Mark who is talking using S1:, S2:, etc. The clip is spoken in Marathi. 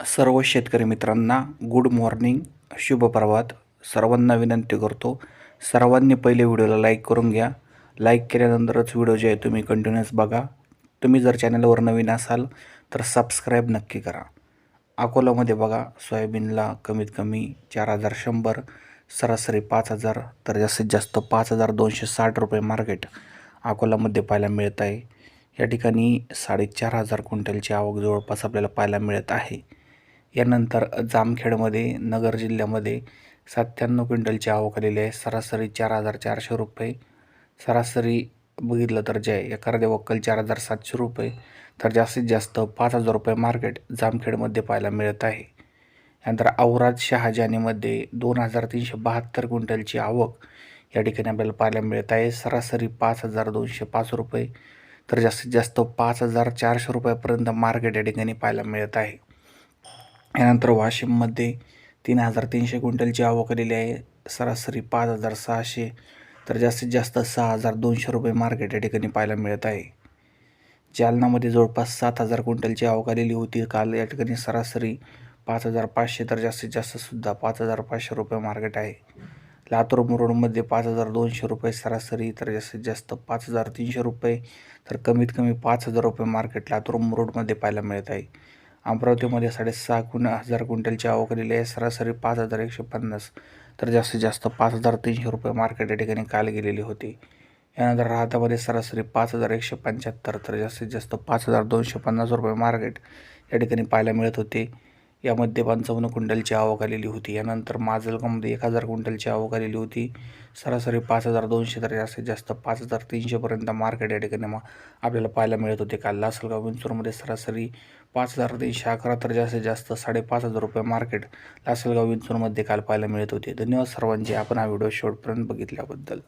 S1: सर्व शेतकरी मित्रांना गुड मॉर्निंग शुभ प्रभात सर्वांना विनंती करतो सर्वांनी पहिले व्हिडिओला लाईक करून घ्या. लाईक केल्यानंतरच व्हिडिओ जे आहे तुम्ही कंटिन्युअस बघा. तुम्ही जर चॅनलवर नवीन असाल तर सबस्क्राईब नक्की करा. अकोलामध्ये बघा सोयाबीनला कमीत कमी चार हजार शंभर सरासरी पाच हजार तर जास्तीत जास्त पाच हजार दोनशे साठ रुपये मार्केट अकोलामध्ये पाहायला मिळत आहे. या ठिकाणी साडेचार हजार क्विंटलची आवक जवळपास आपल्याला पाहायला मिळत आहे. यानंतर जामखेडमध्ये नगर जिल्ह्यामध्ये सत्त्याण्णव क्विंटलची आवक आलेली आहे. सरासरी चार हजार चारशे रुपये. सरासरी बघितलं तर जे आहे एखाद्या वक्कल चार हजार सातशे रुपये. तर जास्तीत जास्त पाच हजार रुपये मार्केट जामखेडमध्ये पाहायला मिळत आहे. यानंतर औराद शहाजानीमध्ये दोन हजार तीनशे बहात्तर क्विंटलची आवक या ठिकाणी आपल्याला पाहायला मिळत आहे. सरासरी पाच हजार दोनशे पाच रुपये. तर जास्तीत जास्त पाच हजार चारशे रुपयापर्यंत मार्केट या ठिकाणी पाहायला मिळत आहे. यानंतर वाशिममध्ये तीन हजार तीनशे क्विंटलची आवक आलेली आहे. सरासरी पाच हजार सहाशे तर जास्तीत जास्त सहा हजार दोनशे रुपये मार्केट या ठिकाणी पाहायला मिळत आहे. जालनामध्ये जवळपास सात हजार क्विंटलची आवक आलेली होती. काल या ठिकाणी सरासरी पाच हजार पाचशे तर जास्तीत जास्त सुद्धा पाच हजार पाचशे रुपये मार्केट आहे. लातूर मुरुडमध्ये पाच हजार दोनशे रुपये सरासरी तर जास्तीत जास्त पाच हजार तीनशे रुपये तर कमीत कमी पाच हजार रुपये मार्केट लातूर मुरुडमध्ये पाहायला मिळत आहे. अमरावतीमध्ये साडेसहा गुण हजार क्विंटलची आवक दिली आहे. सरासरी पाच हजार एकशे पन्नास तर जास्तीत जास्त पाच हजार तीनशे रुपये मार्केट या ठिकाणी काल गेलेली होती. यानंतर राहतामध्ये सरासरी पाच हजार एकशे पंच्याहत्तर तर जास्तीत जास्त पाच हजार दोनशे पन्नास रुपये मार्केट या ठिकाणी पाहायला मिळत होते. यामध्ये पंचावन्न क्विंटलची आवक आलेली होती. यानंतर माजलगावमध्ये एक हजार क्विंटलची आवक आलेली होती. सरासरी पाच हजार दोनशे तर जास्तीत जास्त पाच हजार तीनशेपर्यंत मार्केट या ठिकाणी मग आपल्याला पाहायला मिळत होते. काल लासलगाव विंचूरमध्ये सरासरी पाच हजार तीनशे अकरा तर जास्तीत जास्त साडेपाच हजार रुपये मार्केट लासलगाव विंचूरमध्ये काल पाहायला मिळत होते. धन्यवाद सर्वांचे. आपण हा व्हिडिओ शेवटपर्यंत बघितल्याबद्दल.